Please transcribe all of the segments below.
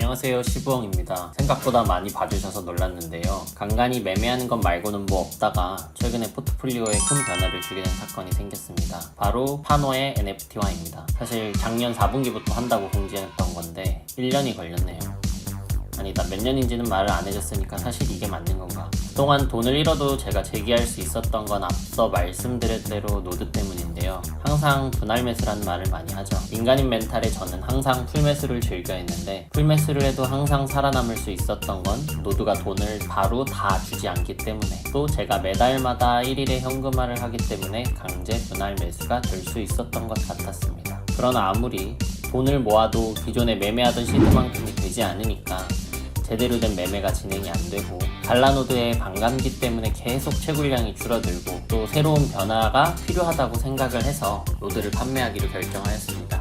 안녕하세요 시부엉입니다. 생각보다 많이 봐주셔서 놀랐는데요. 간간히 매매하는 것 말고는 뭐 없다가 최근에 포트폴리오에 큰 변화를 주게 된 사건이 생겼습니다. 바로 파노의 NFT화입니다. 사실 작년 4분기부터 한다고 공지했던 건데 1년이 걸렸네요. 아니다 몇 년인지는 말을 안 해줬으니까 사실 이게 맞는 건가? 그동안 돈을 잃어도 제가 제기할 수 있었던 건 앞서 말씀드린 대로 노드 때문인데요 항상 분할 매수라는 말을 많이 하죠. 인간인 멘탈에 저는 항상 풀매수를 즐겨 했는데 풀매수를 해도 항상 살아남을 수 있었던 건 노드가 돈을 바로 다 주지 않기 때문에 또 제가 매달마다 1일에 현금화를 하기 때문에 강제 분할 매수가 될 수 있었던 것 같았습니다. 그러나 아무리 돈을 모아도 기존에 매매하던 시드만큼이 되지 않으니까 제대로 된 매매가 진행이 안 되고 갈라노드의 반감기 때문에 계속 채굴량이 줄어들고 또 새로운 변화가 필요하다고 생각을 해서 노드를 판매하기로 결정하였습니다.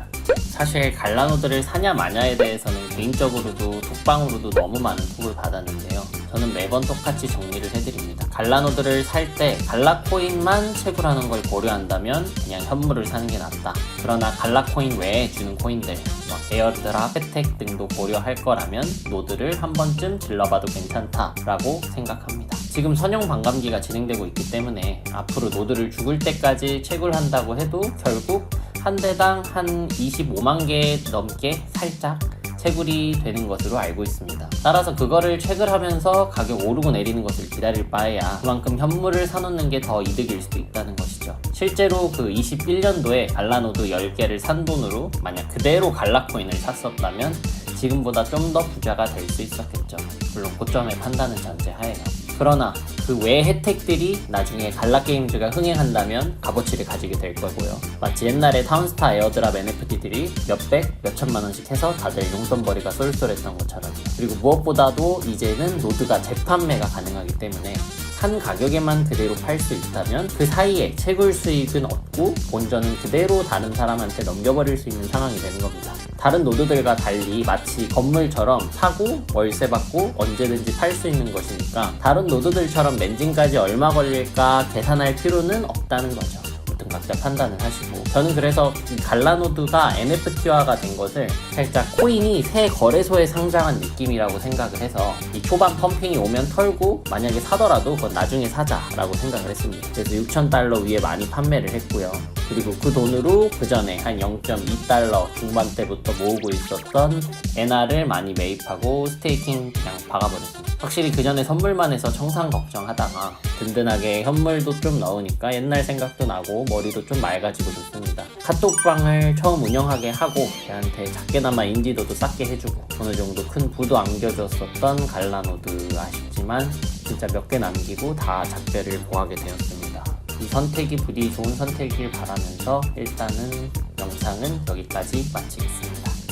사실 갈라노드를 사냐 마냐에 대해서는 개인적으로도 톡방으로도 너무 많은 톡을 받았는데요. 저는 매번 똑같이 정리를 해드립니다. 갈라노드를 살 때 갈라코인만 채굴하는 걸 고려한다면 그냥 현물을 사는 게 낫다. 그러나 갈라코인 외에 주는 코인들, 뭐 에어드랍, 혜택 등도 고려할 거라면 노드를 한 번쯤 질러봐도 괜찮다라고 생각합니다. 지금 선형 반감기가 진행되고 있기 때문에 앞으로 노드를 죽을 때까지 채굴한다고 해도 결국 한 대당 한 25만 개 넘게 살짝 채굴이 되는 것으로 알고 있습니다. 따라서 그거를 채굴하면서 가격 오르고 내리는 것을 기다릴 바에야 그만큼 현물을 사놓는 게 더 이득일 수도 있다는 것이죠. 실제로 그 21년도에 갈라노드 10개를 산 돈으로 만약 그대로 갈라코인을 샀었다면 지금보다 좀 더 부자가 될 수 있었겠죠. 물론 고점의 판단은 전제하에요. 그러나 그 외 혜택들이 나중에 갈라게임즈가 흥행한다면 값어치를 가지게 될 거고요. 마치 옛날에 타운스타 에어드랍 NFT들이 몇백, 몇천만 원씩 해서 다들 용돈벌이가 쏠쏠했던 것처럼요. 그리고 무엇보다도 이제는 노드가 재판매가 가능하기 때문에 산 가격에만 그대로 팔 수 있다면 그 사이에 채굴 수익은 얻고 본전은 그대로 다른 사람한테 넘겨버릴 수 있는 상황이 되는 겁니다. 다른 노드들과 달리 마치 건물처럼 사고 월세 받고 언제든지 팔 수 있는 것이니까 다른 노드들처럼 렌징까지 얼마 걸릴까 계산할 필요는 없다는 거죠. 아무튼 각자 판단을 하시고 저는 그래서 이 갈라노드가 NFT화가 된 것을 살짝 코인이 새 거래소에 상장한 느낌이라고 생각을 해서 이 초반 펌핑이 오면 털고 만약에 사더라도 그건 나중에 사자라고 생각을 했습니다. 그래서 6,000달러 위에 많이 판매를 했고요. 그리고 그 돈으로 그 전에 한 0.2달러 중반대부터 모으고 있었던 NR을 많이 매입하고 스테이킹 그냥 박아버렸습니다. 확실히 그 전에 선물만 해서 청산 걱정하다가 든든하게 현물도 좀 넣으니까 옛날 생각도 나고 머리도 좀 맑아지고 좋습니다. 카톡방을 처음 운영하게 하고 걔한테 작게나마 인지도도 쌓게 해주고 어느 정도 큰 부도 안겨줬었던 갈라노드 아쉽지만 진짜 몇 개 남기고 다 작별을 보하게 되었습니다. 이 선택이 부디 좋은 선택일 바라면서 일단은 영상은 여기까지 마치겠습니다.